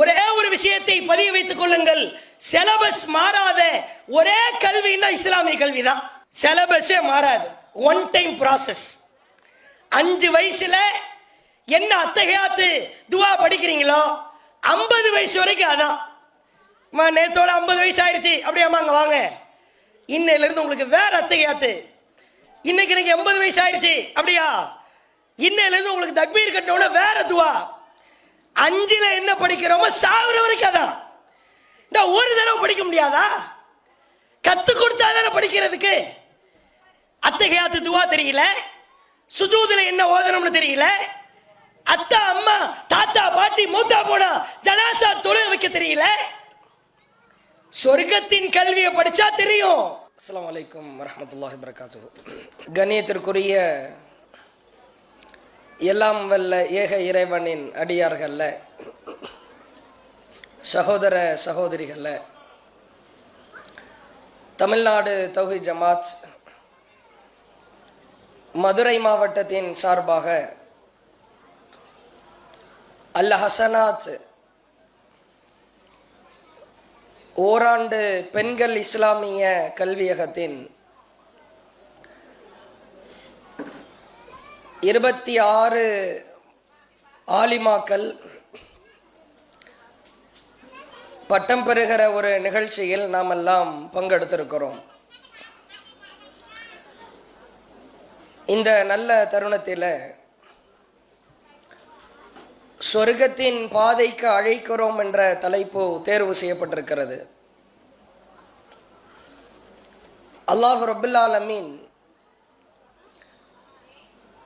ஒரே ஒரு விஷயத்தை பதிய வைத்துக் கொள்ளுங்கள். சிலபஸ் மாறாத ஒரே கல்வின்னா இஸ்லாமிய கல்வி தான் சிலபஸே மாறாது. ஒன் டைம் ப்ராசஸ் அஞ்சு வயசுல என்ன அத்தகையாத்து துவா படிக்கிறீங்களோ ஐம்பது வயசு வரைக்கும் அதான். நேத்தோட ஐம்பது வயசு ஆயிடுச்சு. அப்படியாம்மா அங்க வாங்க. இன்னையில இருந்து உங்களுக்கு வேற அத்தகையாத்து. இன்னைக்கு எனக்கு எண்பது வயசு ஆயிடுச்சு. அப்படியா? இன்னையில இருந்து உங்களுக்கு தக்பீர் கட்டின வேற துவா. அஞ்சுல என்ன படிக்கிறோமோ சாகுற வரைக்கும் அதான். இந்த ஒரு தடவை படிக்க முடியாதா? கத்து கொடுத்தா தானே படிக்கிறதுக்கு? அத்தகையாத்து துவா தெரியல. சுஜூதுல என்ன ஓதணும்னு தெரியல. அத்தா அம்மா தாத்தா பாட்டி மூத்தா போனா ஜனாசா தொழில் வைக்க தெரியல. சொர்க்கத்தின் கல்வியை படிச்சா தெரியும். அஸ்லாம் வலைக்கம் வரமத்துல்லாஹி வரகாத்து கணியத்திற்குரிய எல்லாம் வல்ல ஏக இறைவனின் அடியார்கள்ல. சகோதர சகோதரிகள்ல. தமிழ்நாடு தௌஹி ஜமாத் மதுரை மாவட்டத்தின் சார்பாக அல் ஹசனாத் ஓராண்டு பெண்கள் இஸ்லாமிய கல்வியகத்தின் இருபத்தி ஆறு ஆலிமாக்கள் பட்டம் பெறுகிற ஒரு நிகழ்ச்சியில் நாம் எல்லாம் பங்கெடுத்திருக்கிறோம். இந்த நல்ல தருணத்தில் சொர்க்கத்தின் பாதைக்கு அழைக்கிறோம் என்ற தலைப்பு தேர்வு செய்யப்பட்டிருக்கிறது. அல்லாஹு ரபுல் ஆலமீன்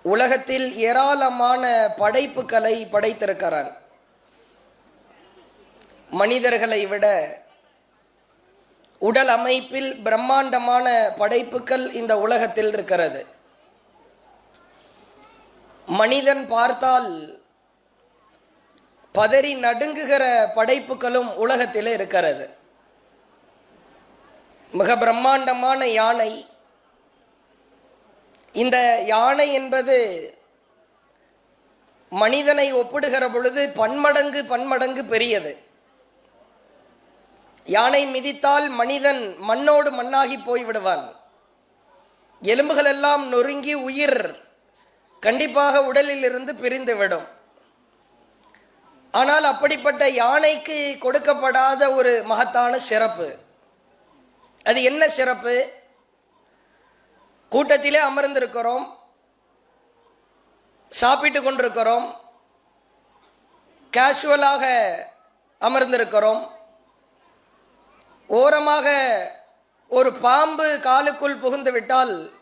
உலகத்தில் ஏராளமான படைப்புகளை படைத்திருக்கிறான். மனிதர்களை விட உடல் அமைப்பில் பிரம்மாண்டமான படைப்புகள் இந்த உலகத்தில் இருக்கிறது. மனிதன் பார்த்தால் பதறி நடுங்குகிற படைப்புகளும் உலகத்தில் இருக்கிறது. மிக பிரம்மாண்டமான யானை இந்த யானை என்பது மனிதனை ஒப்பிடுகிற பொழுது பன்மடங்கு பன்மடங்கு பெரியது. யானை மிதித்தால் மனிதன் மண்ணோடு மண்ணாகி போய்விடுவான். எலும்புகள் எல்லாம் நொறுங்கி உயிர் கண்டிப்பாக உடலில் இருந்து பிரிந்துவிடும். ஆனால் அப்படிப்பட்ட யானைக்கு கொடுக்கப்படாத ஒரு மகத்தான சிறப்பு. அது என்ன சிறப்பு? கூட்டத்திலே அமர்ந்திருக்கிறோம். சாப்பிட்டு கொண்டிருக்கிறோம். கேஷுவலாக அமர்ந்திருக்கிறோம். ஓரமாக ஒரு பாம்பு காலுக்குள் புகுந்து விட்டால்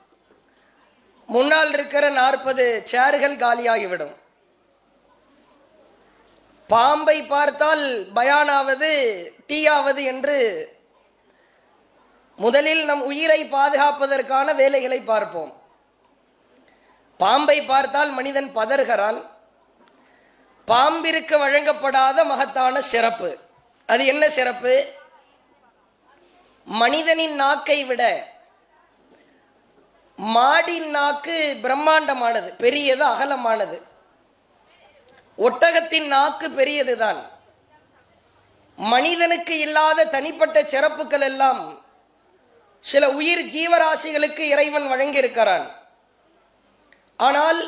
முன்னால் இருக்கிற நாற்பது சேர்கள் காலியாகிவிடும். பாம்பை பார்த்தால் பயானாவது டீயாவது என்று முதலில் நம் உயிரை பாதுகாப்பதற்கான வேலைகளை பார்ப்போம். பாம்பை பார்த்தால் மனிதன் பதறுகிறான். பாம்பிற்கு வழங்கப்படாத மகத்தான சிறப்பு. அது என்ன சிறப்பு? மனிதனின் நாக்கை விட மாடின் நாக்கு பிரம்மாண்டமானது பெரியது அகலமானது. ஒட்டகத்தின் நாக்கு பெரியதுதான். மனிதனுக்கு இல்லாத தனிப்பட்ட சிறப்புகள் எல்லாம் சில உயிர் ஜீவராசிகளுக்கு இறைவன் வழங்கியிருக்கிறான். ஆனால்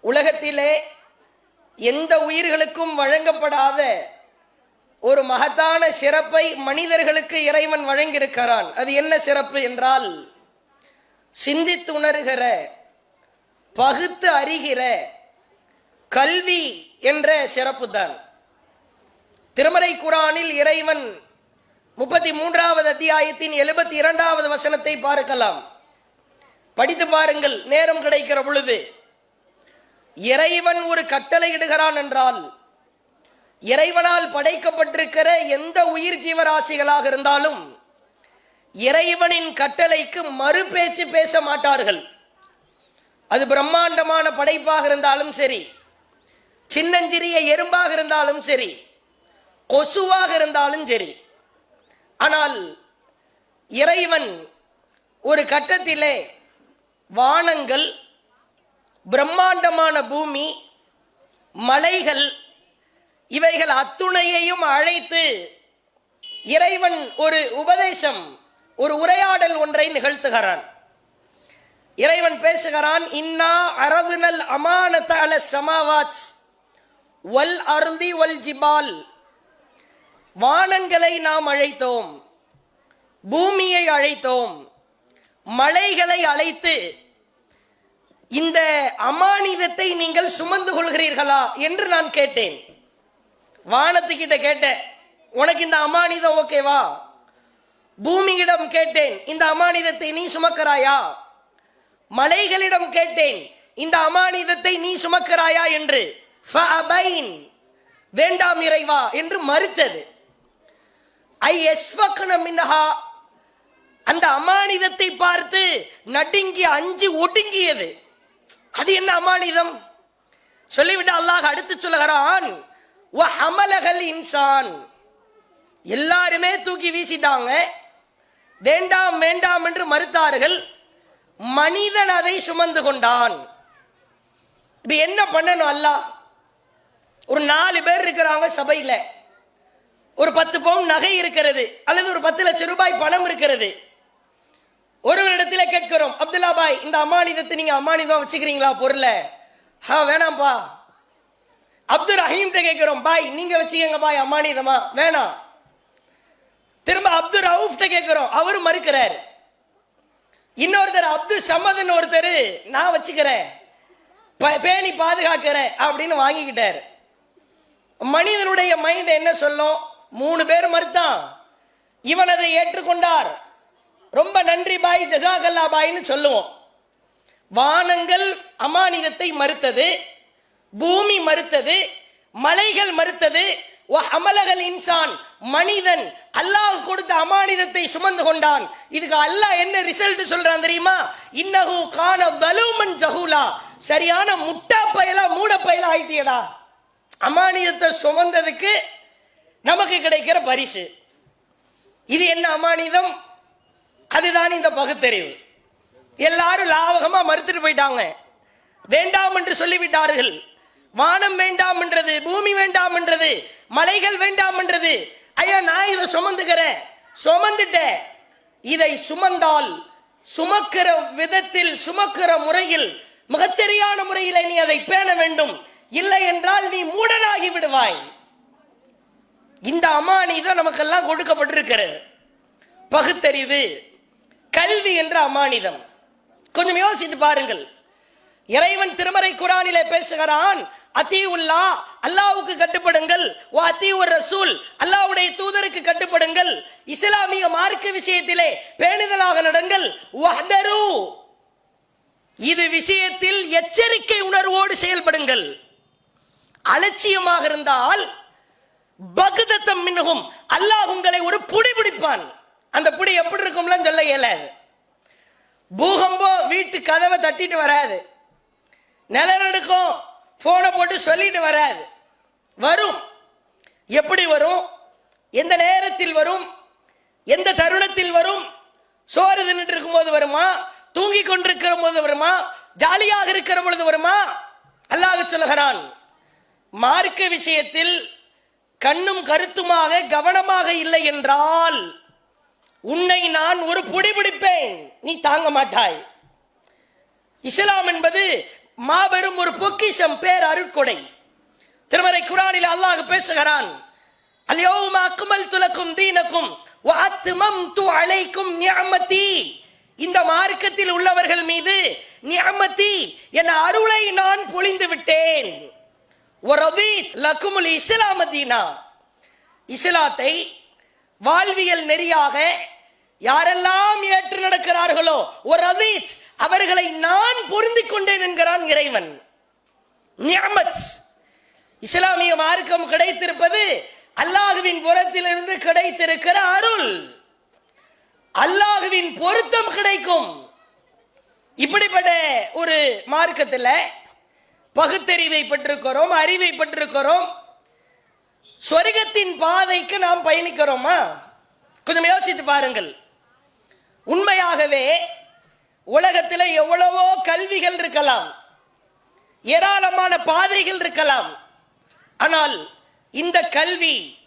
உலகத்திலே எந்த உயிர்களுக்கும் வழங்கப்படாத ஒரு மகத்தான சிறப்பை மனிதர்களுக்கு இறைவன் வழங்கியிருக்கிறான். அது என்ன சிறப்பு என்றால் சிந்தித்து உணர்கிற பகுத்து அறிகிற கல்வி என்ற சிறப்பு தான் திருமறை குரானில் இறைவன் முப்பத்தி மூன்றாவது அத்தியாயத்தின் எழுபத்தி இரண்டாவது வசனத்தை பார்க்கலாம். படித்து பாருங்கள் நேரம் கிடைக்கிற பொழுது. இறைவன் ஒரு கட்டளை இடுகிறான் என்றால் இறைவனால் படைக்கப்பட்டிருக்கிற எந்த உயிர் ஜீவராசிகளாக இருந்தாலும் இறைவனின் கட்டளைக்கு மறுபேச்சு பேச மாட்டார்கள். அது பிரம்மாண்டமான படைப்பாக இருந்தாலும் சரி சின்னஞ்சிறிய எறும்பாக இருந்தாலும் சரி கொசுவாக இருந்தாலும் சரி ஆனால் இறைவன் ஒரு கட்டத்திலே வானங்கள் பிரம்மாண்டமான பூமி மலைகள் இவைகள் அத்துணையையும் அழைத்து இறைவன் ஒரு உபதேசம் ஒரு உரையாடல் ஒன்றை நிகழ்த்துகிறான். இறைவன் பேசுகிறான் இன்னா அரதுனல் அமானத அல சமாவாச் வல் அருந்தி வல் ஜிபால். வானங்களை நாம் அழைத்தோம் பூமியை அழைத்தோம் மலைகளை அழைத்து இந்த அமானிதத்தை நீங்கள் சுமந்து கொள்கிறீர்களா என்று நான் கேட்டேன். வானத்துக்கிட்ட கேட்டேன் உனக்கு இந்த அமானிதம் ஓகேவா பூமியிடம் கேட்டேன் இந்த அமானிதத்தை நீ சுமக்கிறாயா? மலைகளிடம் கேட்டேன் இந்த அமானிதத்தை நீ சுமக்கிறாயா? என்று. வேண்டாம் இறைவா என்று மறுத்தது. ஐ எஸ்வக்கன மின்ஹா அந்த அமானிதத்தை பார்த்து நடுங்கி அஞ்சு ஒடுங்கியது. அது என்ன அமானிதம்? சொல்லிவிட்டு அல்லாஹ் அடுத்து சொல்லுகிறான் இன்சான். எல்லாருமே தூக்கி வீசிட்டாங்க. வேண்டாம் வேண்டாம் என்று மறுத்தார்கள். மனிதன் அதை சுமந்து கொண்டான். இப்ப என்ன பண்ணணும் அல்லாஹ்? ஒரு நாலு பேர் இருக்கிறாங்க சபையில். ஒரு பத்து பவுன் நகை இருக்கிறது அல்லது ஒரு பத்து லட்சம் ரூபாய் பணம் இருக்கிறது. ஒருவரிடத்துல கேட்கிறோம் அப்துல்லா பாய் இந்த அமானிதத்தை நீங்க அமானிதம் வச்சுக்கிறீங்களா பொருளை? ஹா வேணாம்ப்பா அப்துல் ரஹீம்கிட்ட கேட்கிறோம் பாய் நீங்க வச்சுக்கங்க பாய் அமானிதமா? வேணாம். திரும்ப அப்துல் ரவுஃப்ட கேட்கிறோம் அவரும் மறுக்கிறார். இன்னொருத்தர் அப்துல் சமதுன்னு ஒருத்தர் நான் வச்சுக்கிறேன். ப- பேணி பாதுகாக்கிறேன் அப்படின்னு வாங்கிக்கிட்டார். மனிதனுடைய மைண்ட் என்ன சொல்லும்? மூணு பேர் மறுத்தான். இவன் அதை ஏற்றுக்கொண்டார். ரொம்ப நன்றி பாய் ஜசாகல்லா பாய்னு சொல்லுவோம். வானங்கள் அமானிதத்தை மறுத்தது பூமி மறுத்தது மலைகள் மறுத்தது. அமலகல் இன்சான் மனிதன் அல்லாஹ் கொடுத்த அமானிதத்தை சுமந்து கொண்டான். இதுக்கு அல்லாஹ் என்ன ரிசல்ட் சொல்றான் தெரியுமா? இன்னஹு கான தலூமன் ஜஹூலா. சரியான முட்டா பயலா மூட பயலா ஆயிட்டியடா. அமானிதத்தை சுமந்ததுக்கு கிடைக்கிற பரிசு. இது என்ன அமானிதம்? அதுதான் இந்த பகுத்தறிவு. எல்லாரும் லாவகமா மறுத்துட்டு போயிட்டாங்க. வேண்டாம் என்று சொல்லிவிட்டார்கள். வானம் வேண்டாம் என்றது பூமி வேண்டாம் என்றது மலைகள் வேண்டாம் என்றது. ஐயா நான் இதை சுமந்துக்கிறேன். சுமந்துட்டேன். இதை சுமந்தால் சுமக்கிற விதத்தில் சுமக்கிற முறையில் மிகச்சரியான முறையில் நீ அதை பேண வேண்டும். இல்லை என்றால் நீ மூடனாகி விடுவாய். இந்த அமானிதம் நமக்கெல்லாம் கொடுக்கப்பட்டிருக்கிறது. பகுத்தறிவு கல்வி என்ற அமானிதம். கொஞ்சம் யோசித்து பாருங்கள். இறைவன் திருமறை குரானிலே பேசுகிறான் அத்தி உல்லா அல்லாவுக்கு கட்டுப்படுங்கள். ஓ அத்தி ஒரு ரசூல் அல்லாவுடைய தூதருக்கு கட்டுப்படுங்கள். இஸ்லாமிய மார்க்க விஷயத்திலே பேணுதலாக நடங்கள். வஹ்தரு. இது விஷயத்தில் எச்சரிக்கை உணர்வோடு செயல்படுங்கள். அலட்சியமாக இருந்தால் பகுதத்தம் மின்னுகும். அல்லாஹ் உங்களை ஒரு புடி பிடிப்பான். அந்த புடி எப்படி இருக்கும்லாம் சொல்ல இயலாது. பூகம்பம் வீட்டு கதவை தட்டிட்டு வராது. நிலநடுக்கம் போனை போட்டு சொல்லிட்டு வராது. வரும். எப்படி வரும்? எந்த நேரத்தில் வரும்? எந்த தருணத்தில் வரும்? சோறு தின்னுட்டு இருக்கும்போது வருமா? தூங்கி கொண்டிருக்கிற போது வருமா? ஜாலியாக இருக்கிற பொழுது வருமா? அல்லாஹ் சொல்லுகிறான் மார்க்க விஷயத்தில் கண்ணும் கருத்துமாக கவனமாக இல்லை என்றால் உன்னை நான் ஒரு புடி பிடிப்பேன். நீ தாங்க மாட்டாய். இஸ்லாம் என்பது மாபெரும் ஒரு பொக்கிஷம் பேர் அருட்கொடை. திருமறை குரானில் அல்லாஹ் பேசுகிறான் அல்யோமா அக்குமல் துலக்கும் தீனக்கும் வாத்துமம் து அலைக்கும் நிஅமதி இந்த மார்க்கத்தில் உள்ளவர்கள் மீது நிஅமதி என் அருளை நான் பொழிந்து விட்டேன். லக்குமுல் இஸ்லாம இஸ்லாத்தை வாழ்வியல் நெறியாக யாரெல்லாம் ஏற்று நடக்கிறார்களோ ஒரு அதீத் அவர்களை நான் பொருந்திக் கொண்டேன் என்கிறான் இறைவன். நியமத். இஸ்லாமிய மார்க்கம் கிடைத்திருப்பது அல்லாஹுவின் புறத்திலிருந்து கிடைத்திருக்கிற அருள். அல்லாஹுவின் பொருத்தம் கிடைக்கும். இப்படிப்பட்ட ஒரு மார்க்கத்தில் பகுத்தறிவை பெற்றிருக்கிறோம் அறிவை பெற்றிருக்கிறோம். சொர்க்கத்தின் பாதைக்கு நாம் பயணிக்கிறோமா? கொஞ்சம் யோசித்து பாருங்கள். உண்மையாகவே உலகத்தில் எவ்வளவோ கல்விகள் இருக்கலாம். ஏராளமான பாதைகள் இருக்கலாம். ஆனால் இந்த கல்வி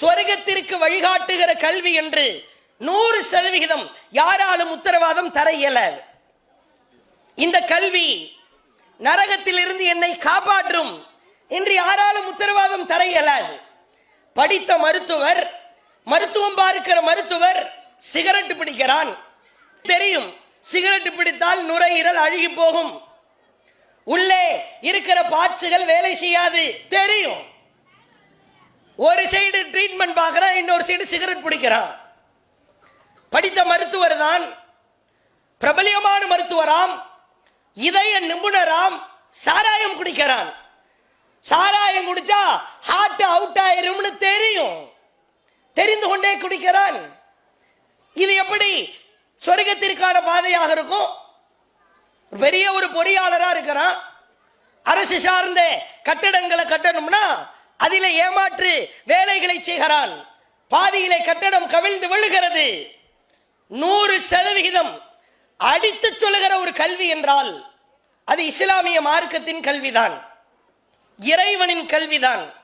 சொர்க்கத்திற்கு வழிகாட்டுகிற கல்வி என்று நூறு சதவிகிதம் யாராலும் உத்தரவாதம் தர இயலாது. இந்த கல்வி நரகத்திலிருந்து என்னை காப்பாற்றும். என்று யாராலும் உத்தரவாதம் தர இயலாது. படித்த மருத்துவர் மருத்துவம் பார்க்கிற மருத்துவர் சிகரெட் பிடிக்கிறான். தெரியும் சிகரெட் பிடித்தால் நுரையீரல் அழுகி போகும். உள்ளே இருக்கிற பாட்சுகள் வேலை செய்யாது. தெரியும். ஒரு சைடு ட்ரீட்மெண்ட் பார்க்கிறான் இன்னொரு சைடு சிகரெட் பிடிக்கிறான். படித்த மருத்துவர் தான் பிரபலியமான மருத்துவராம். இதய நிபுணராம் சாராயம் குடிக்கிறான் சாராயம் குடிச்சா ஹார்ட் அவுட் ஆயிரும்னு தெரியும். தெரிந்து கொண்டே குடிக்கிறான் இது எப்படி சொர்க்கத்திற்கான பாதையாக இருக்கும்? பெரிய ஒரு பொறியாளரா இருக்கிறான். அரசு சார்ந்த கட்டடங்களை கட்டணும்னா அதிலே ஏமாற்று வேலைகளை செய்கிறான். பாதியிலே கட்டடம் கவிழ்ந்து விழுகிறது. நூறு சதவிகிதம் அடித்து சொல்லுகிற ஒரு கல்வி என்றால் அது இஸ்லாமிய மார்க்கத்தின் கல்விதான். இறைவனின் கல்விதான்.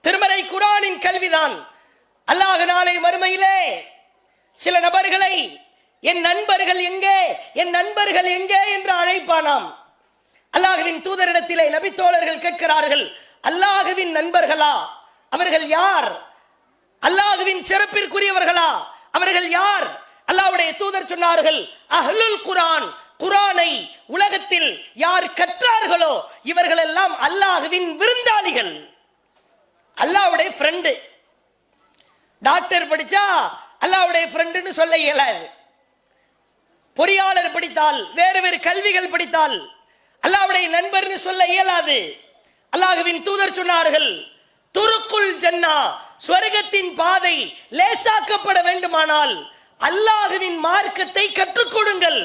திருமறை குரானின் கல்விதான். அல்லாஹ் நாளை மறுமையிலே சில நபர்களை என் நண்பர்கள் எங்கே என் நண்பர்கள் எங்கே? என்று அழைப்பானாம். அல்லாஹுவின் தூதரிடத்திலே நபித்தோழர்கள் கேட்கிறார்கள் அல்லாஹுவின் நண்பர்களா அவர்கள் யார்? அல்லாஹுவின் சிறப்பிற்குரியவர்களா அவர்கள் யார்? அல்லாவுடைய தூதர் சொன்னார்கள் அஹ்லுல் குரான் குரானை உலகத்தில் யார் கற்றார்களோ இவர்கள் எல்லாம் அல்லாஹுவின் விருந்தாளிகள். அல்லாவுடைய ஃப்ரெண்டு டாக்டர் படிச்சா அல்லாவுடைய ஃப்ரெண்டுன்னு சொல்ல இயலாது பொறியாளர் படித்தால் வேறு வேறு கல்விகள் படித்தால் அல்லாஹ்வுடைய நண்பர்னு சொல்ல இயலாது. அல்லாஹுவின் தூதர் சொன்னார்கள் துருக்குல் ஜன்னா சொர்க்கத்தின் பாதை லேசாக்கப்பட வேண்டுமானால் அல்லாஹுவின் மார்க்கத்தை கற்றுக் கொடுங்கள்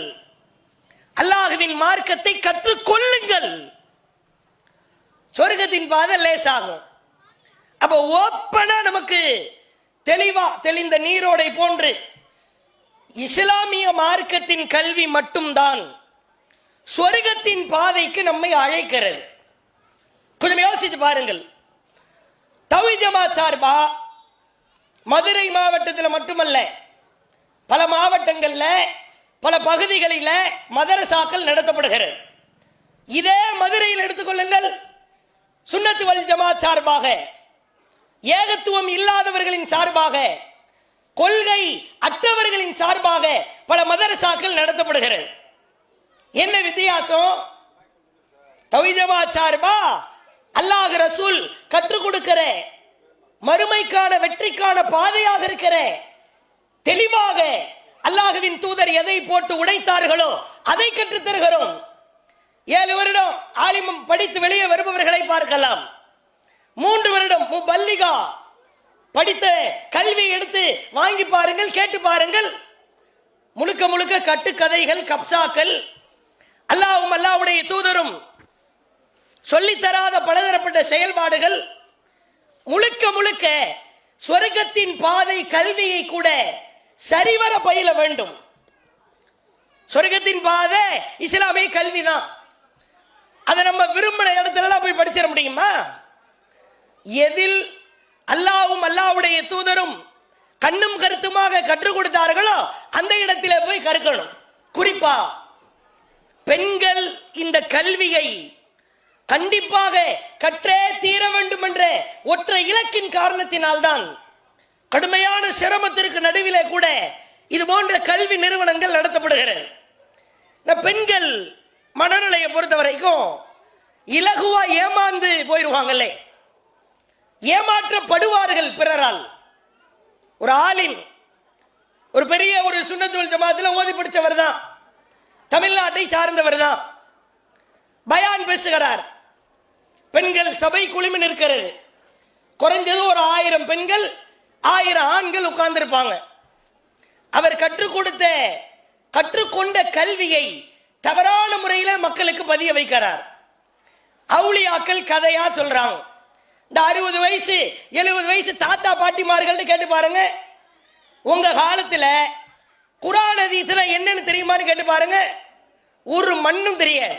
அல்லாஹுவின் மார்க்கத்தை கற்றுக்கொள்ளுங்கள். சொர்க்கத்தின் பாதை லேசாகும். அப்ப ஓப்பனா நமக்கு தெளிவா தெளிந்த நீரோடை போன்று இஸ்லாமிய மார்க்கத்தின் கல்வி மட்டும்தான் சொர்க்கத்தின் பாதைக்கு நம்மை அழைக்கிறது. கொஞ்சம் யோசித்து பாருங்கள். தவிஜமா சார்பா மதுரை மாவட்டத்தில் மட்டுமல்ல பல மாவட்டங்களில் பல பகுதிகளில் மதரசாக்கள் நடத்தப்படுகிறது. இதே மதுரையில் எடுத்துக்கொள்ளுங்கள். சுண்ணத்து வல் ஜமாத் சார்பாக ஏகத்துவம் இல்லாதவர்களின் சார்பாக கொள்கை அற்றவர்களின் சார்பாக பல மதரசாக்கள் நடத்தப்படுகிறது. என்ன வித்தியாசம்? தவிதமா சார்பா? அல்லாஹ் ரசூல் கற்றுக் கொடுக்கிற மறுமைக்கான வெற்றிக்கான பாதையாக இருக்கிற தெளிவாக அல்லாஹுவின் தூதர் எதை போட்டு உடைத்தார்களோ அதை கற்றுத் தருகிறோம் ஏழு வருடம் ஆலிமம் படித்து வெளியே வருபவர்களை பார்க்கலாம். மூன்று வருடம் முபல்லிகா படித்த கல்வி எடுத்து வாங்கி பாருங்கள் கேட்டு பாருங்கள். முழுக்க முழுக்க கட்டுக்கதைகள் கப்சாக்கள். அல்லாவும் அல்லாஹ்வுடைய தூதரும் சொல்லித்தராத பலதரப்பட்ட செயல்பாடுகள். முழுக்க முழுக்க சொர்க்கத்தின் பாதை கல்வியை கூட சரிவர பயில வேண்டும். சொர்க்கத்தின் பாதை இஸ்லாமிய கல்விதான். அதை நம்ம விரும்பின இடத்துலலாம் போய் படிச்சிட முடியுமா? எதில் அல்லாவும் அல்லாவுடைய தூதரும் கண்ணும் கருத்துமாக கற்றுக் கொடுத்தார்களோ அந்த இடத்துல போய் கற்கணும். குறிப்பா பெண்கள் இந்த கல்வியை கண்டிப்பாக கற்றே தீர வேண்டும் என்ற ஒற்றை இலக்கின் காரணத்தினால்தான் கடுமையான சிரமத்திற்கு நடுவிலே கூட இது போன்ற கல்வி நிறுவனங்கள் நடத்தப்படுகிறது. இந்த பெண்கள் மனநிலையை பொறுத்த வரைக்கும் இலகுவா ஏமாந்து போயிடுவாங்களே ஏமாற்றப்படுவார்கள் பிறரால். ஒரு ஆளின் ஒரு பெரிய ஒரு சுண்ணத்துல் ஜமாத்தில் ஓதி பிடிச்சவர் தான். தமிழ்நாட்டை சார்ந்தவர் தான். பயான் பேசுகிறார். பெண்கள் சபை குழுமி நிற்கிறது. குறைஞ்சது ஒரு ஆயிரம் பெண்கள் ஆயிரம் ஆண்கள் உட்கார்ந்திருப்பாங்க. அவர் கற்றுக் கொடுத்த கற்றுக்கொண்ட கல்வியை தவறான முறையில மக்களுக்கு பதிய வைக்கிறார். அவுளியாக்கள் கதையா சொல்றாங்க. இந்த அறுபது வயசு எழுபது வயசு தாத்தா பாட்டிமார்கள் கேட்டு பாருங்க. உங்க காலத்துல குரான் ஹதீஸ்ல என்னன்னு தெரியுமான்னு கேட்டு பாருங்க. ஒரு மண்ணும் தெரியாது.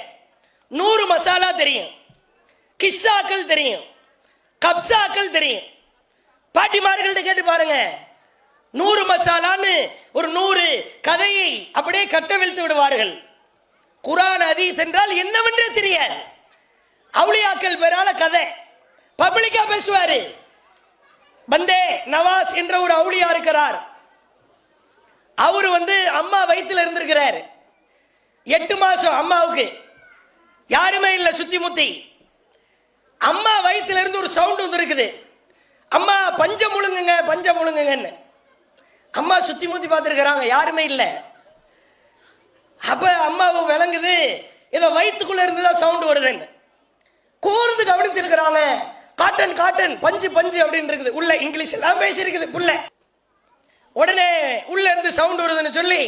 நூறு மசாலா தெரியும். கிஸ்ஸாக்கள் தெரியும். கப்சாக்கள் தெரியும். பாட்டிமார்கள்ட்ட கேட்டு பாருங்க. நூறு மசாலான்னு ஒரு நூறு கதையை அப்படியே கட்டவிழ்த்து விடுவார்கள். குரான் அதீஸ் என்றால் என்னவென்றே தெரியாது. அவுளியாக்கள் பேரால கதை. பப்ளிக்கா பேசுவாரு. பந்தே நவாஸ் என்ற ஒரு அவுளியா இருக்கிறார். அவர் வந்து அம்மா வயிற்றுல இருந்திருக்கிறார். எட்டு மாசம் அம்மாவுக்கு. யாருமே இல்லை சுத்தி முத்தி அம்மா வயிற்றுல இருந்து ஒரு சவுண்ட் வந்துருக்குது. அம்மா பஞ்சம் முழுங்குங்க பஞ்சம் முழுங்குங்கன்னு அம்மா சுத்தி முத்தி பார்த்துருக்கிறாங்க யாருமே இல்லை. அப்ப அம்மாவும் விளங்குது ஏதோ வயிற்றுக்குள்ள இருந்து தான் சவுண்ட் வருதுன்னு. கூர்ந்து கவனிச்சிருக்கிறாங்க. காட்டன் காட்டன் பஞ்சு பஞ்சு அப்படின்னு இருக்குது. உள்ள இங்கிலீஷ் எல்லாம் பேசியிருக்குது புள்ள உடனே உள்ள இருந்து சவுண்ட் வருதுன்னு சொல்லி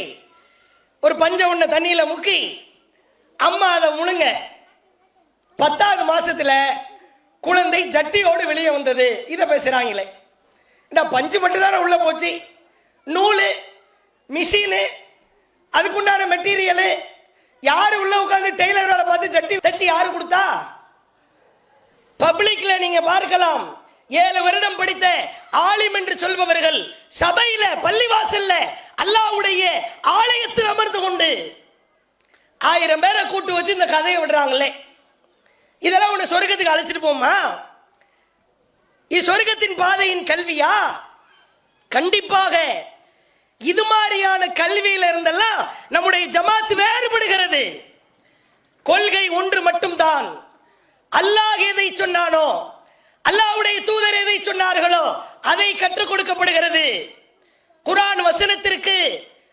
ஒரு பஞ்ச உண்ண தண்ணியில முக்கி அம்மா அதை முழுங்க பத்தாவது மாசத்துல குழந்தை ஜட்டியோடு வெளியே வந்தது. இதை பேசுறாங்களே. இந்த பஞ்சு மட்டும் தானே உள்ள போச்சு? நூலு மிஷினு அதுக்குண்டான மெட்டீரியலு. யாரு உள்ள உட்காந்து டெய்லர் வேலை பார்த்து ஜட்டி தச்சு யாரு கொடுத்தா? பப்ளிக்ல நீங்க பார்க்கலாம். ஏழு வருடம் படித்த ஆலிம் என்று சொல்பவர்கள் சபையில பள்ளிவாசல்ல அல்லாவுடைய ஆலயத்தில் அமர்ந்து கொண்டு ஆயிரம் பேரை கூட்டு வச்சு இந்த கதையை விடுறாங்களே. இதெல்லாம் உன்னை சொர்க்கத்துக்கு அழைச்சிட்டு போமா இது சொர்க்கத்தின் பாதையின் கல்வியா? கண்டிப்பாக. இது மாதிரியான கல்வியில இருந்தெல்லாம் நம்முடைய ஜமாத் வேறுபடுகிறது. கொள்கை ஒன்று மட்டும்தான். அல்லாஹ் எதை சொன்னானோ அல்லாஹ்வுடைய தூதர் எதை சொன்னார்களோ அதை கற்றுக் கொடுக்கப்படுகிறது. குரான் வசனத்திற்கு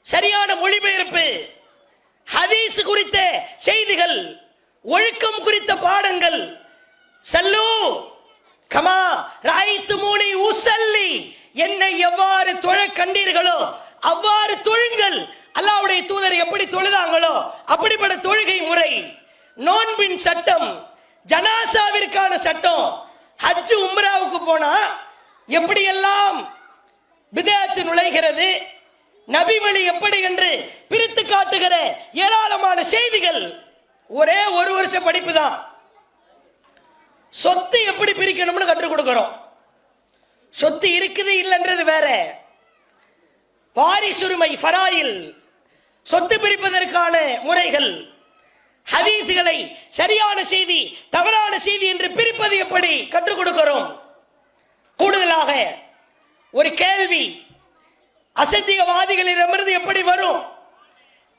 சரியான மொழிபெயர்ப்பு ஹதீஸ் குறித்த செய்திகள் ஒழுக்கம் குறித்த பாடங்கள். சல்லு கமா ராய்த்து மூனி உசல்லி. என்னை எவ்வாறு தொழ கண்டீர்களோ அவ்வாறு தொழுங்கள். அல்லாவுடைய தூதர் எப்படி தொழுதாங்களோ அப்படிப்பட்ட தொழுகை முறை. நோன்பின் சட்டம் ஜனாசாவிற்கான சட்டம். ஹஜ்ஜு உம்ராவுக்கு போனா எப்படியெல்லாம் பிதாத்து நுழைகிறது நபி வழி எப்படி என்று பிரித்து காட்டுகிற ஏராளமான செய்திகள். ஒரே ஒரு வருஷ படிப்பு தான் சொத்து எப்படி பிரிக்கணும்னு கற்றுக் கொடுக்கிறோம். சொத்து இருக்குது இல்லைன்றது வேற. வாரிசுரிமை ஃபராயில் சொத்து பிரிப்பதற்கான முறைகள் ஹதீஸ்களை சரியான செய்தி தவறான செய்தி என்று பிரிப்பது எப்படி கற்றுக் கொடுக்கிறோம்? கூடுதலாக ஒரு கேள்வி அசத்தியவாதிகளிடமிருந்து எப்படி வரும்?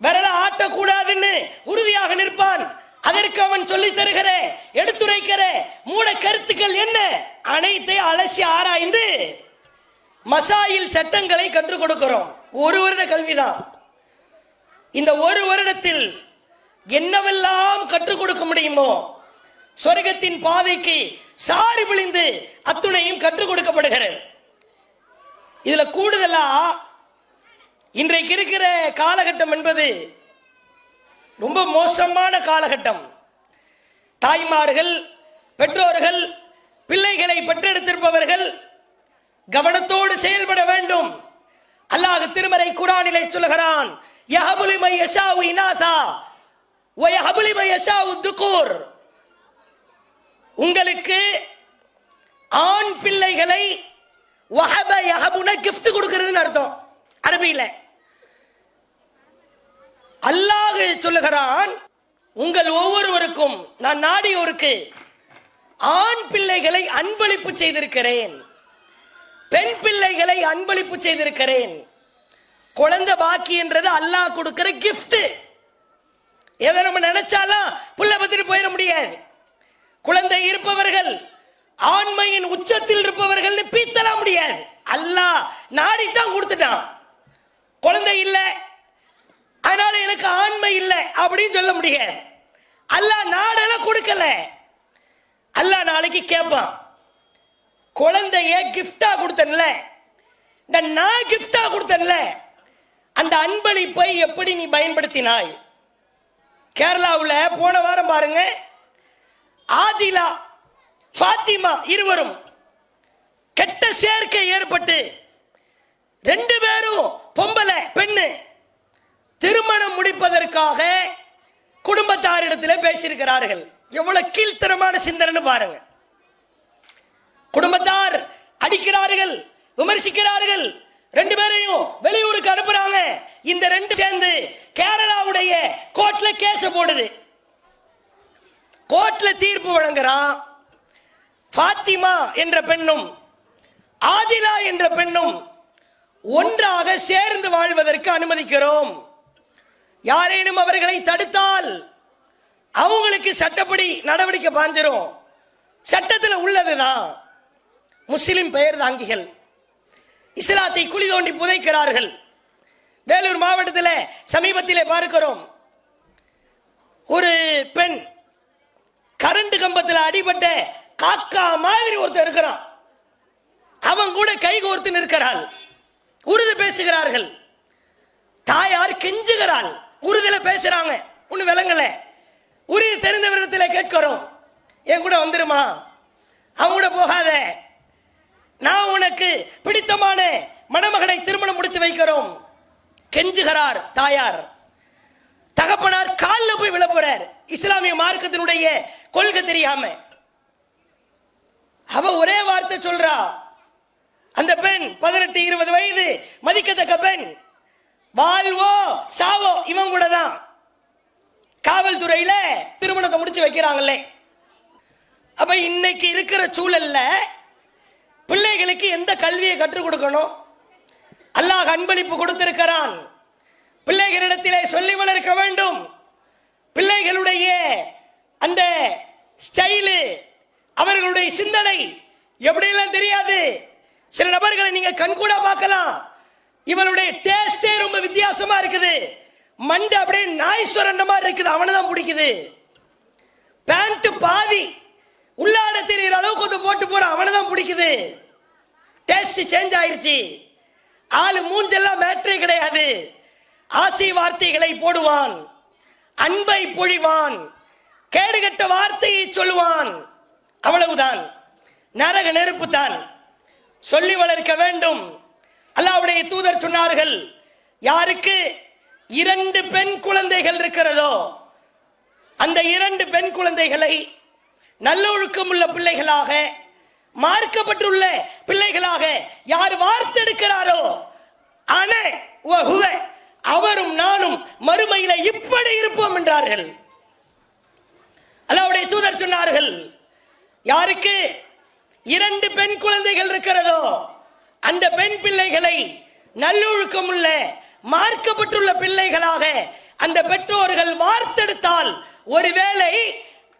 விரல ஆட்டக்கூடாதுன்னு உறுதியாக நிற்பான். அதற்கு அவன் சொல்லித் தருகிற எடுத்துரைக்கிற மூட கருத்துக்கள் என்ன? அனைத்தை அலசி ஆராய்ந்து மசாயில் சட்டங்களை கற்றுக் கொடுக்கிறோம். ஒரு வருட கல்விதான். இந்த ஒரு வருடத்தில் என்னவெல்லாம் கற்றுக் கொடுக்க முடியுமோ சொர்க்கத்தின் பாதைக்கு சாரி விழிந்து அத்துணையும் கற்றுக் கொடுக்கப்படுகிறது. இதுல கூடுதலா இன்றைக்கு இருக்கிற காலகட்டம் என்பது ரொம்ப மோசமான காலகட்டம். தாய்மார்கள் பெற்றோர்கள் பிள்ளைகளை பெற்றெடுத்திருப்பவர்கள் கவனத்தோடு செயல்பட வேண்டும். அல்லாஹ் திருமறை குரானிலே சொல்கிறான் யஹபுலி யஷாவு இனாதா வ யஷாவு துகூர். உங்களுக்கு ஆண் பிள்ளைகளை வஹப யஹபுன கிஃப்ட் கொடுக்கிறதுன்னு அர்த்தம். அரபியில். அல்லாஹ் சொல்லுகிறான் உங்கள் ஒவ்வொருவருக்கும் நான் நாடியோருக்கு ஆண் பிள்ளைகளை அன்பளிப்பு செய்திருக்கிறேன் பெண் பிள்ளைகளை அன்பளிப்பு செய்திருக்கிறேன். குழந்தை பாக்கி என்றது அல்லாஹ் கொடுக்கிற கிஃப்ட் எதை நம்ம நினைச்சாலும் புள்ள பத்திட்டு போயிட முடியாது. குழந்தை இருப்பவர்கள் ஆண்மையின் உச்சத்தில் இருப்பவர்கள் பீத்தலாம் முடியாது. அல்லாஹ் நாடிட்டான் கொடுத்துட்டான். குழந்தை இல்லை அதனால எனக்கு ஆண்மை இல்லை அப்படின்னு சொல்ல முடியாது. அல்ல நாடெல்லாம் கொடுக்கல. அல்ல நாளைக்கு கேட்பான். குழந்தைய கிஃப்டா கொடுத்தன்ல. இந்த நான் கிஃப்டா கொடுத்தன்ல. அந்த அன்பளிப்பை எப்படி நீ பயன்படுத்தினாய்? கேரளாவில் போன வாரம் பாருங்க. ஆதிலா ஃபாத்திமா இருவரும் கெட்ட சேர்க்கை ஏற்பட்டு ரெண்டு பேரும் பொம்பளை பெண்ணு. திருமணம் முடிப்பதற்காக குடும்பத்தாரிடத்தில் பேசியிருக்கிறார்கள். எவ்வளவு கீழ்த்தரமான சிந்தனை பாருங்க. குடும்பத்தார் அடிக்கிறார்கள் விமர்சிக்கிறார்கள் ரெண்டு பேரையும் வெளியூருக்கு அனுப்புறாங்க. இந்த ரெண்டு சேர்ந்து கேரளாவுடைய கோர்ட்ல கேஸ் போடுது. கோர்ட்ல தீர்ப்பு வழங்குறான். ஃபாத்திமா என்ற பெண்ணும் ஆதிலா என்ற பெண்ணும் ஒன்றாக சேர்ந்து வாழ்வதற்கு அனுமதிக்கிறோம். யாரேனும் அவர்களை தடுத்தால் அவங்களுக்கு சட்டப்படி நடவடிக்கை பாஞ்சிரும். சட்டத்தில் உள்ளதுதான். முஸ்லிம் பெயர் தாங்கிகள். இஸ்லாத்தை குழி தோண்டி புதைக்கிறார்கள். வேலூர் மாவட்டத்தில் சமீபத்திலே பார்க்கிறோம். ஒரு பெண் கரண்ட் கம்பத்தில் அடிபட்ட காக்கா மாதிரி ஒருத்தர் இருக்கிறான். அவன் கூட கை கோர்த்து நிற்கிறாள். உருது பேசுகிறார்கள். தாயார் கெஞ்சுகிறாள். உருதுல பேசுறாங்க. ஒன்றும் விளங்கல. உறுதி தெரிந்த விதத்தில் கேட்கிறோம். என் கூட வந்துருமா? அவங்க கூட போகாத. நான் உனக்கு பிடித்தமான மணமகனை திருமணம் முடித்து வைக்கிறோம். கெஞ்சுகிறார் தாயார். தகப்பனார் காலில் போய் விழ போறார். இஸ்லாமிய மார்க்கத்தினுடைய கொள்கை தெரியாம. அவ ஒரே வார்த்தை சொல்றா. அந்த பெண் பதினெட்டு இருபது வயது மதிக்கத்தக்க பெண். வாழ்வோ சாவோ இவன் கூட தான் காவல்துறையில திருமணத்தை முடிச்சு வைக்கிறாங்களே அப்ப இன்னைக்கு இருக்கிற சூழல்ல பிள்ளைகளுக்கு எந்த கல்வியை கற்றுக் கொடுக்கணும்? அல்லாஹ் அன்பளிப்பு கொடுத்திருக்கிறான். பிள்ளைகளிடத்திலே சொல்லி வளர்க்க வேண்டும். பிள்ளைகளுடைய அந்த ஸ்டைலு அவர்களுடைய சிந்தனை எப்படியெல்லாம் தெரியாது? சில நபர்களை நீங்க கண்கூட பார்க்கலாம். இவளுடைய டேஸ்டே ரொம்ப வித்தியாசமா இருக்குது. மண்டை அப்படியே நாய் சுரண்ட மாதிரி இருக்குது. அவனை தான் பிடிக்குது. பேண்ட் பாதி உள்ளாட தெரியுற அளவுக்கு கொஞ்சம் போட்டு போற அவனை தான் பிடிக்குது. டேஸ்ட் சேஞ்ச் ஆயிருச்சு. ஆளு மூஞ்செல்லாம் மேட்ரே கிடையாது. ஆசை வார்த்தைகளை போடுவான். அன்பை பொழிவான். கேடுகட்ட வார்த்தையை சொல்லுவான். அவ்வளவுதான். நரக நெருப்பு தான் சொல்லி வளர்க்க வேண்டும். அல்லாவுடைய தூதர் சொன்னார்கள் யாருக்கு இரண்டு பெண் குழந்தைகள் இருக்கிறதோ அந்த இரண்டு பெண் குழந்தைகளை நல்லொழுக்கம் உள்ள பிள்ளைகளாக மார்க்கப்பட்டுள்ள பிள்ளைகளாக யார் வார்த்தெடுக்கிறாரோ அன ஹுவ, அவரும் நானும் மறுமையில இப்படி இருப்போம் என்றார்கள். அல்லாவுடைய தூதர் சொன்னார்கள் யாருக்கு இரண்டு பெண் குழந்தைகள் இருக்கிறதோ அந்த பெண் பிள்ளைகளை நல்லொழுக்கம் உள்ள மார்க்கப்பட்டுள்ள பிள்ளைகளாக அந்த பெற்றோர்கள் வார்த்தெடுத்தால் ஒருவேளை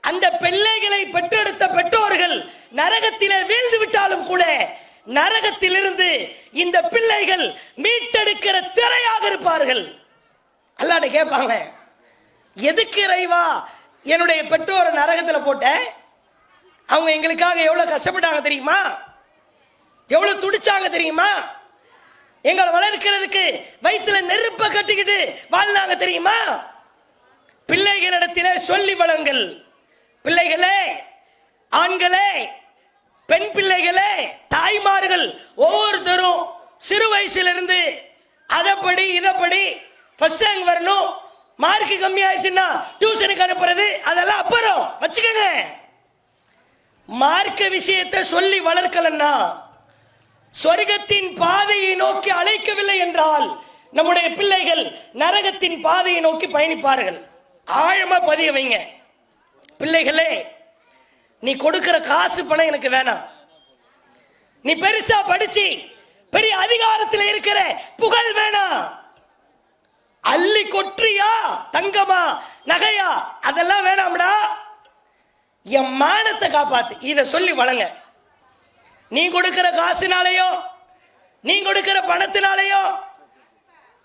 அந்த பிள்ளைகளை பெற்றெடுத்த பெற்றோர்கள் நரகத்திலே வீழ்ந்து விட்டாலும் கூட நரகத்திலிருந்து இந்த பிள்ளைகள் மீட்டெடுக்கிற திரையாக இருப்பார்கள். அல்லாட கேட்பாங்க எதுக்கு இறைவா என்னுடைய பெற்றோரை நரகத்தில் போட்ட? அவங்க எங்களுக்காக எவ்வளவு கஷ்டப்பட்டாங்க தெரியுமா? எவ்வளவு துடிச்சாங்க தெரியுமா? எங்களை வளர்க்கிறதுக்கு வயிற்றுல நெருப்ப கட்டிக்கிட்டு வாழ்ந்தாங்க தெரியுமா? பிள்ளைகளிடத்திலே சொல்லி வளங்கள் பிள்ளைகளே ஆண்களே பெண் பிள்ளைகளே தாய்மார்கள் ஒவ்வொருத்தரும் சிறு வயசுல அதைப்படி இதைப்படி ஃபர்ஸ்ட் ரேங்க் வரணும். மார்க் கம்மியாயிடுச்சுன்னா டியூஷனுக்கு அனுப்புறது அதெல்லாம் அப்புறம். வச்சுக்கோங்க. மார்க்க விஷயத்தை சொல்லி வளர்க்கலன்னா சொர்க்கத்தின் பாதையை நோக்கி அழைக்கவில்லை என்றால் நம்முடைய பிள்ளைகள் நரகத்தின் பாதையை நோக்கி பயணிப்பார்கள். ஆழமா பதிய வைங்க. பிள்ளைகளே நீ கொடுக்கிற காசு பணம் எனக்கு வேணாம். நீ பெருசா படிச்சு பெரிய அதிகாரத்தில் இருக்கிற புகழ் வேணாம். அள்ளி கொற்றியா தங்கமா நகையா அதெல்லாம் வேணாம்டா. என் மானத்தை காப்பாத்து. இதை சொல்லி வழங்க. நீ கொடுக்கிற காசுனாலேயோ நீ கொடுக்கிற பணத்தினாலேயோ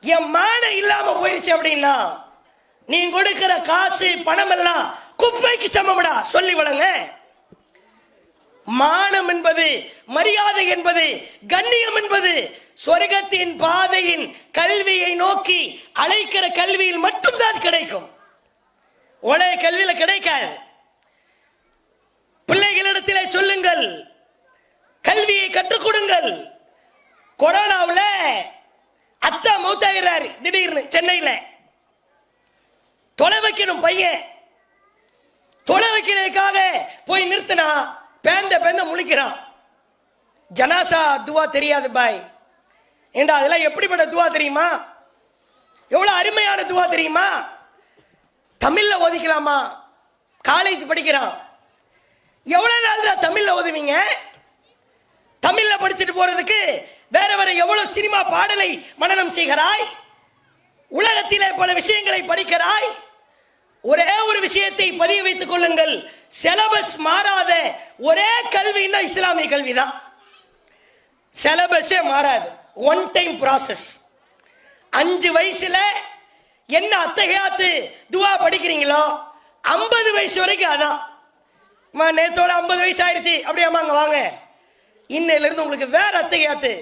என் மானம் இல்லாம போயிருச்சு அப்படின்னா நீ கொடுக்கிற காசு பணம் எல்லாம் குப்பைக்கு சமம்டா. சொல்லி வழங்க மானம் என்பது மரியாதை என்பது கண்ணியம் என்பது சொர்க்கத்தின் பாதையின் கல்வியை நோக்கி அழைக்கிற கல்வியில் மட்டும்தான் கிடைக்கும். உலக கல்வியில கிடைக்காது. பிள்ளைகளிடத்திலே சொல்லுங்கள். கல்வியை கற்றுக் கொடுங்கள். கொரோனாவில் அத்தா மூத்தாகிறாரு திடீர்னு சென்னையில். தொலை வைக்கணும் பையன். தொலை வைக்கிறதுக்காக போய் நிறுத்தினா பேந்த பேந்த முழிக்கிறான். ஜனாசா துவா தெரியாது பாய். ஏண்டா அதெல்லாம் எப்படிப்பட்ட துவா தெரியுமா? எவ்வளோ அருமையான துவா தெரியுமா? தமிழில் ஓதிக்கலாமா? காலேஜ் படிக்கிறான். எவ்வளோ நாள் தான் தமிழில் ஓதுவீங்க? தமிழ்ல படிச்சுட்டு போறதுக்கு வேற வேற எவ்வளவு சினிமா பாடலை மனநம் செய்கிறாய்? உலகத்திலே பல விஷயங்களை படிக்கிறாய். ஒரே ஒரு விஷயத்தை பதிய வைத்துக் கொள்ளுங்கள். சிலபஸ் மாறாத ஒரே கல்வின்னா இஸ்லாமிய கல்வி தான் சிலபஸே மாறாது. ஒன் டைம் ப்ராசஸ் அஞ்சு வயசுல என்ன அத்தகையாத்து துவா படிக்கிறீங்களோ ஐம்பது வயசு வரைக்கும் அதான். நேத்தோட ஐம்பது வயசு ஆயிடுச்சு. அப்படியே வாங்க. இன்னையிலிருந்து உங்களுக்கு வேற அத்தகையாத்து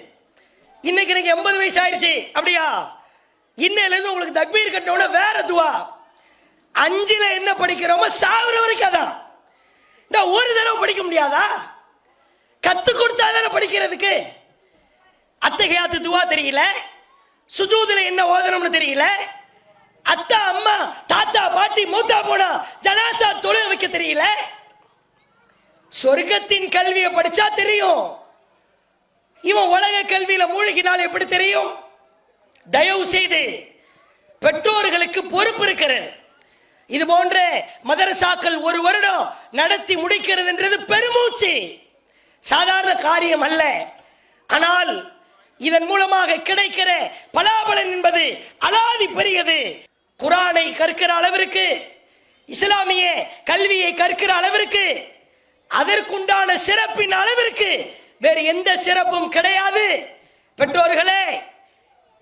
இன்னைக்கு எனக்கு எண்பது வயசு ஆயிடுச்சு அப்படியா? இன்னையிலிருந்து உங்களுக்கு தக்பீர் கட்டின வேற துவா. அஞ்சுல என்ன படிக்கிறோமோ சாகுற வரைக்கும் அதான். இந்த ஒரு தடவை படிக்க முடியாதா? கத்து கொடுத்தா தானே படிக்கிறதுக்கு அத்தகையாத்து துவா தெரியல. சுஜூதுல என்ன ஓதணும்னு தெரியல. அத்தா அம்மா தாத்தா பாட்டி மூத்தா போனா ஜனாசா தொழில் வைக்க தெரியல. சொர்க்கத்தின் கல்வியை படிச்சா தெரியும். இவன் உலக கல்வியில மூழ்கினால் எப்படி தெரியும்? தயவு செய்து பெற்றோர்களுக்கு பொறுப்பு இருக்கிறது. இது போன்ற மதரசாக்கள் ஒரு வருடம் நடத்தி முடிக்கிறது என்றது பெருமூச்சு. சாதாரண காரியம் அல்ல. ஆனால் இதன் மூலமாக கிடைக்கிற பலாபலன் என்பது அலாதி பெரியது குரானை கற்கிற அளவிற்கு இஸ்லாமிய கல்வியை கற்கிற அளவிற்கு அதற்குண்டான சிறப்பின் அளவிற்கு வேறு எந்த சிறப்பும் கிடையாது. பெற்றோர்களே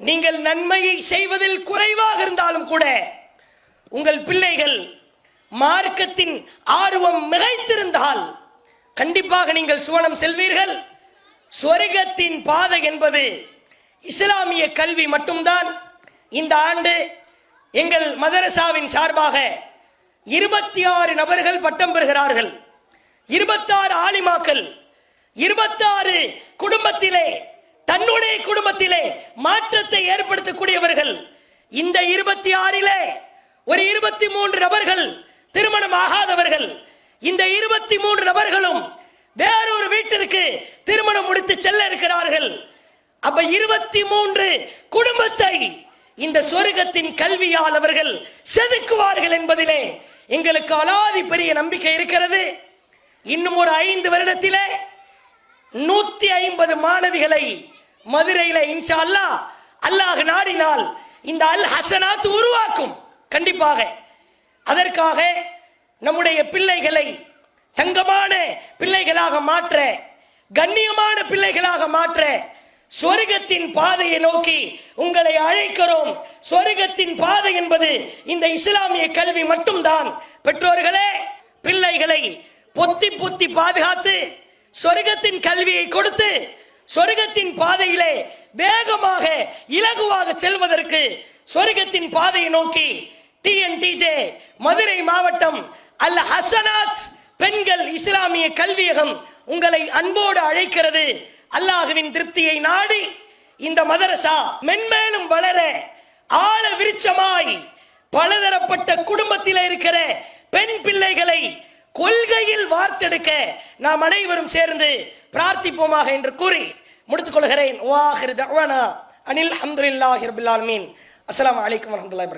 நீங்கள் நன்மையை செய்வதில் குறைவாக இருந்தாலும் கூட உங்கள் பிள்ளைகள் மார்க்கத்தின் ஆர்வம் மிகைத்திருந்தால் கண்டிப்பாக நீங்கள் சுவனம் செல்வீர்கள். சொர்க்கத்தின் பாதை என்பது இஸ்லாமிய கல்வி மட்டும்தான். இந்த ஆண்டு எங்கள் மதரசாவின் சார்பாக இருபத்தி ஆறு நபர்கள் பட்டம் பெறுகிறார்கள். இருபத்தாறு ஆலிமாக்கள் இருபத்தாறு குடும்பத்திலே தன்னுடைய குடும்பத்திலே மாற்றத்தை ஏற்படுத்தக்கூடியவர்கள். இந்த இருபத்தி ஆறிலே ஒரு இருபத்தி மூன்று நபர்கள் திருமணம் ஆகாதவர்கள். இந்த இருபத்தி மூன்று நபர்களும் வேறொரு வீட்டிற்கு திருமணம் முடித்து செல்ல இருக்கிறார்கள். அப்ப இருபத்தி மூன்று குடும்பத்தை இந்த சொர்க்கத்தின் கல்வியால் அவர்கள் செதுக்குவார்கள் என்பதிலே எங்களுக்கு அலாதி பெரிய நம்பிக்கை இருக்கிறது. இன்னும் ஒரு ஐந்து வருடத்திலே நூத்தி ஐம்பது மாணவிகளை மதுரையில இன்ஷா அல்லாஹ் அல்லாஹ் நாடினால் இந்த அல் ஹசனாத் உருவாக்கும். கண்டிப்பாக. அதற்காக நம்முடைய பிள்ளைகளை தங்கமான பிள்ளைகளாக மாற்ற கண்ணியமான பிள்ளைகளாக மாற்ற சொர்க்கத்தின் பாதையை நோக்கி உங்களை அழைக்கிறோம். சொர்க்கத்தின் பாதை என்பது இந்த இஸ்லாமிய கல்வி மட்டும்தான். பெற்றோர்களே பிள்ளைகளை பொத்தி பொத்தி பாதுகாத்து சொர்க்கத்தின் கல்வியை கொடுத்து சொர்க்கத்தின் பாதையிலே வேகமாக இலகுவாக செல்வதற்கு சொர்க்கத்தின் பாதையை நோக்கி டிஎன்டிஜே மதுரை மாவட்டம் அல் ஹசனாத் பெண்கள் இஸ்லாமிய கல்வியகம் உங்களை அன்போடு அழைக்கிறது. அல்லாஹுவின் திருப்தியை நாடி இந்த மதரசா மென்மேலும் வளர ஆழ விருச்சமாய் பலதரப்பட்ட குடும்பத்தில் இருக்கிற பெண் பிள்ளைகளை கொள்கையில் வார்த்தெடுக்க நாம் அனைவரும் சேர்ந்து பிரார்த்திப்போமாக என்று கூறி முடித்துக் கொள்கிறேன் அனில் அஹமதுல்லாஹி ரபில் அஸ்லாம் அஸ்ஸலாமு வரமத்துல வரஹ்மத்துல்லாஹி